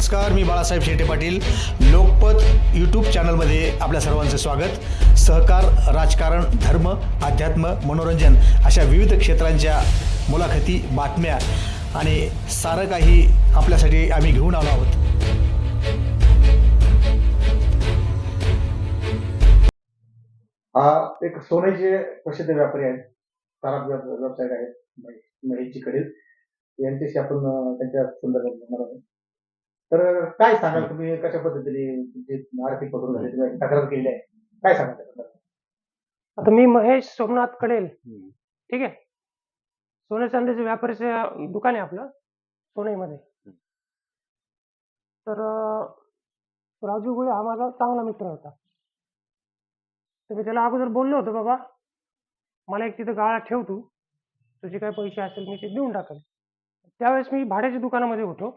नमस्कार मी बाळासाहेब शेटे पाटील. लोकपत यूट्यूब चॅनलमध्ये आपल्या सर्वांचं स्वागत. सहकार राजकारण धर्म अध्यात्म मनोरंजन अशा विविध क्षेत्रांच्या मुलाखती बातम्या आणि सारं काही आपल्यासाठी आम्ही घेऊन आलो आहोत. हा एक सोन्याचे प्रसिद्ध व्यापारी आहेत. सारा व्यावसायिक आहेत महेशजी कडील यांच्याशी आपण त्यांच्या संदर्भात आहोत. तर काय सांगाल तुम्ही? कशा पद्धतीने तुमची आर्थिक पकडून झाली? तुम्ही तक्रार केली आहे. काय सांगाल? आता मी महेश सोमनाथ कडेल. ठीक आहे? सोने चांदीचे व्यापारीचं दुकान आहे आपलं सोनईमध्ये तर अं, राजू गुळे हा माझा चांगला मित्र होता. तर मी त्याला अगोदर बोललो होतो बाबा मला एक तिथं गाळा ठेव तू. तुझे काय पैसे असेल मी ते देऊन टाकेल. त्यावेळेस मी भाड्याच्या दुकानामध्ये होतो.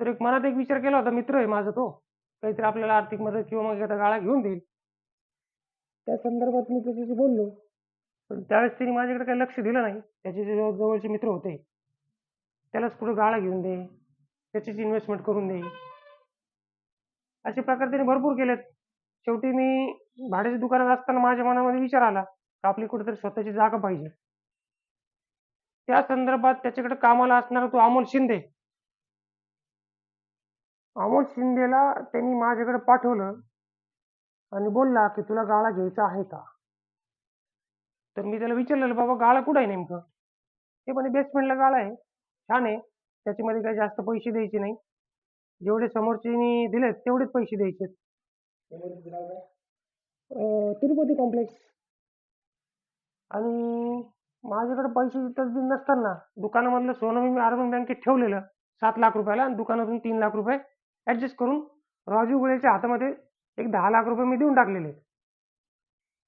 तर एक मनात एक विचार केला होता मित्र आहे माझा तो. काहीतरी आपल्याला आर्थिक मदत किंवा मग एखादा गाळा घेऊन देईल. त्या संदर्भात मी त्याच्याशी बोललो. पण त्यावेळेस त्यांनी माझ्याकडे काही लक्ष दिलं नाही. त्याचे जे जवळ- जवळचे मित्र होते त्यालाच कुठं गाळा घेऊन दे त्याचीच इन्व्हेस्टमेंट करून दे. असे प्रकार त्यांनी भरपूर केलेत. शेवटी मी भाड्याच्या दुकानात असताना माझ्या मनामध्ये विचार आला का आपली कुठेतरी स्वतःची जागा पाहिजे. त्या संदर्भात त्याच्याकडे कामाला असणारा तो अमोल शिंदे अमोल शिंदेला त्यांनी माझ्याकडे पाठवलं आणि बोलला की तुला गाळा घ्यायचा आहे का? तर मी त्याला विचारलेलं बाबा गाळा कुठं आहे नेमकं? ते म्हणे बेसमेंटला गाळा आहे. छान आहे. त्याच्यामध्ये काही जास्त पैसे द्यायचे नाही. जेवढे समोरच्यानी दिलेत तेवढेच पैसे द्यायचे तिरुपती कॉम्प्लेक्स आणि माझ्याकडे पैसे तसदी नसताना दुकानामधलं सोनं मी अर्बन बँकेत ठेवलेलं सात लाख रुपयाला. आणि दुकानातून तीन लाख रुपये ॲडजस्ट करून राजू गुळेच्या हातामध्ये एक दहा लाख रुपये मी देऊन टाकलेले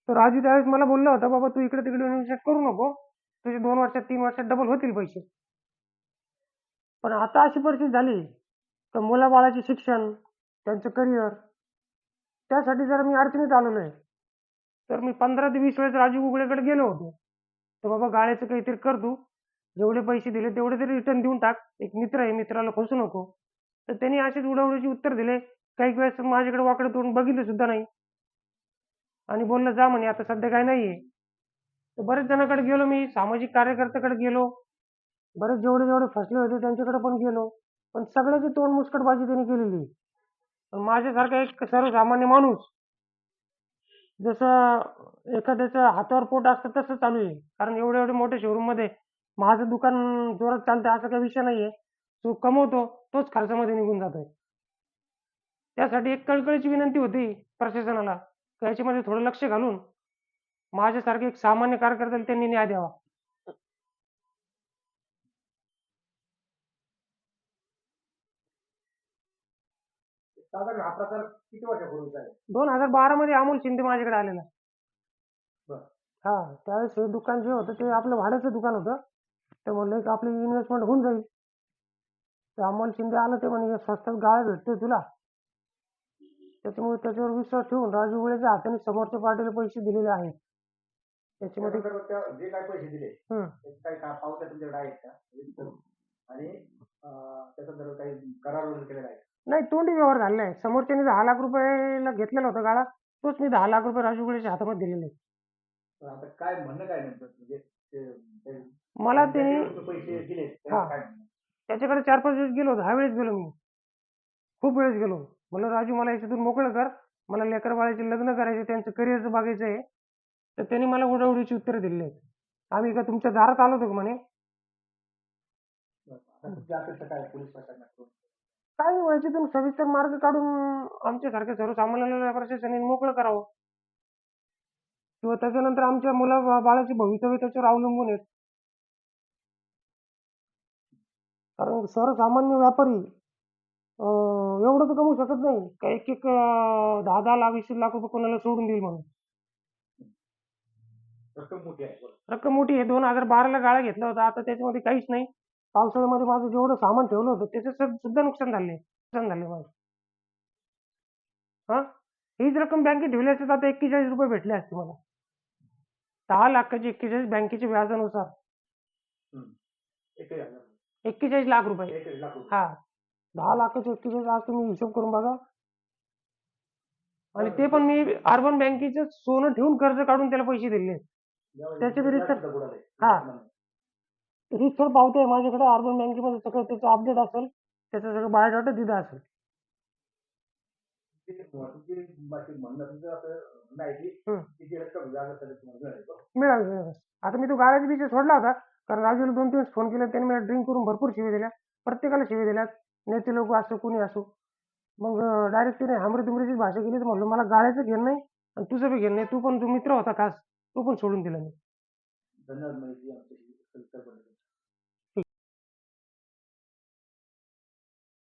तर राजू त्यावेळेस मला बोलला होता बाबा तू इकडे तिकडे इन्व्हेस्ट करू नको. तुझे दोन वर्षात तीन वर्षात डबल होतील पैसे. पण आता अशी परिस्थिती झाली तर मुलाबाळाचे शिक्षण त्यांचं करिअर त्यासाठी जर मी अडचणीत आलेलो आहे. तर मी पंधरा ते वीस वेळेस राजू गुगळेकडे गेलो होतो. तर बाबा गाळ्याचं काहीतरी कर तू. जेवढे पैसे दिले तेवढे तरी रिटर्न देऊन टाक. एक मित्र आहे मित्राला फसू नको. तर त्यांनी असेच उडवडीची उत्तर दिले. काही वेळेस माझ्याकडे वाकडं तोंड बघितलं सुद्धा नाही. आणि बोललं जा म्हणे आता सध्या काय नाहीये. तर बरेच जणांकडे गेलो मी सामाजिक कार्यकर्त्याकडे गेलो. बरेच जेवढे जेवढे फसले होते त्यांच्याकडे पण गेलो. पण सगळ्याची तोंड मुस्कटबाजी त्यांनी केलेली. पण माझ्यासारखा एक सर्वसामान्य माणूस जसं एखाद्याचं हातावर पोट असतं तसं चालू आहे. कारण एवढे एवढे मोठे शोरूममध्ये माझं दुकान जोरात चालतंय असा काही विषय नाहीये. जो कमवतो तोच खर्चामध्ये निघून जातोय. त्यासाठी एक कळकळीची विनंती होती प्रशासनाला याच्यामध्ये थोडं लक्ष घालून माझ्यासारखे एक सामान्य कार्यकर्त्याला त्यांनी न्याय द्यावा. साधारण हा प्रकार किती वर्षापूर्वीचा आहे दोन हजार बारा मध्ये अमोल शिंदे माझ्याकडे आलेला. बरं. हा त्यावेळेस हे दुकान जे होतं ते आपलं भाड्याचं दुकान होतं. ते म्हणलं की आपली इन्व्हेस्टमेंट होऊन जाईल. ते अमोल शिंदे आलं ते म्हणे स्वस्तात गाळा भेटतोय तुला त्याच्यामुळे त्याच्यावर विश्वास ठेवून राजू गुळेच्या हाताने समोरच्या पार्टीला पैसे दिलेले आहेत त्या त्याच्यामध्ये त्या- जे काय पैसे दिले हम्म. काही का- पावत्या तुमच्याकडे आहेत का आणि अं, काही करार वगैरे केलेला आहे नाही तोंडी व्यवहार झालेला आहे समोरच्याने दहा लाख रुपयाला घेतलेला होता गाळा तोच मी दहा लाख रुपये राजू गुळेच्या हातामध्ये दिलेले आहेत. आता काय म्हणणं काय नेमकं म्हणजे ते- ते- मला त्यांनी पैसे दिले हा. त्याला काय म्हणणं? त्याच्याकडे चार पाच वेळेस गेलो दहा वेळेस गेलो मी. खूप वेळेस गेलो. म्हणलं राजू मला याच्यातून मोकळं कर. मला लेकर बाळाचे लग्न करायचे त्यांचं करिअरचं बघायचं आहे. तर त्यांनी मला उडवडीची उत्तरं दिली आहेत. आम्ही का तुमच्या दारात आलो होतो का म्हणे? काय नाही याच्यातून सविस्तर मार्ग काढून आमच्यासारख्या सर्वसामान्याला प्रशासनाने मोकळं करावं. किंवा त्याच्यानंतर आमच्या मुला बाळाचे भवितव्य त्याच्यावर अवलंबून आहेत. कारण सर्वसामान्य व्यापारी अं, एवढं तर कमवू शकत नाही. का एक एक दहा दहा लाख वीस लाख रुपये कोणाला सोडून देईल म्हणून. रक्कम मोठी आहे. बरं. रक्कम मोठी आहे. दोन हजार बाराला गाळा घेतला होता. आता त्याच्यामध्ये काहीच नाही. पावसाळ्यामध्ये माझं जेवढं सामान ठेवलं होतं त्याचं सुद्धा नुकसान झाले नुकसान झाले माझं. हा? हीच रक्कम बँकेत ठेवली असते तर आता एक्केचाळीस रुपये भेटले असते मला. दहा लाखाची एक्केचाळीस बँकेच्या व्याजानुसार. एक्केचाळीस लाख रुपये. लाख हा. दहा लाखाचे एक्सचेंज आज तुम्ही हिशोब करून बघा. आणि ते पण मी अर्बन बँकेचं सोनं ठेवून कर्ज काढून त्याला पैसे दिले. यावेळी त्याचे बी रिसर्च- सुद्धा बुडाले. हा. रिसर पावते माझ्याकडे अर्बन बँकेमध्ये सगळं त्याचं अपडेट असेल त्याचं सगळं बायोडाटा दिलं असेल. ते तुमची बाकी म्हणणं तुमचं असं म्हणणं आहे की. किती रक्कम व्याज असेल तुम्हाला मिळेल बरं. मिळालं मिळालं. आता मी तो गाळ्याचा विषय सोडला होता. कारण राजूला दोन दिवस फोन केला त्यांनी मला ड्रिंक करून भरपूर शिवे दिल्या. प्रत्येकाला शिवे दिल्यात. नेते लोक असो कोणी असो. मग डायरेक्ट त्याने हमरे भाषा केली. तर म्हणलं मला गाळ्याचं घेणं नाही आणि तुझं बी घेणं नाही. तू पण तू मित्र होता खास. तू पण सोडून दिला मी. धन्यवाद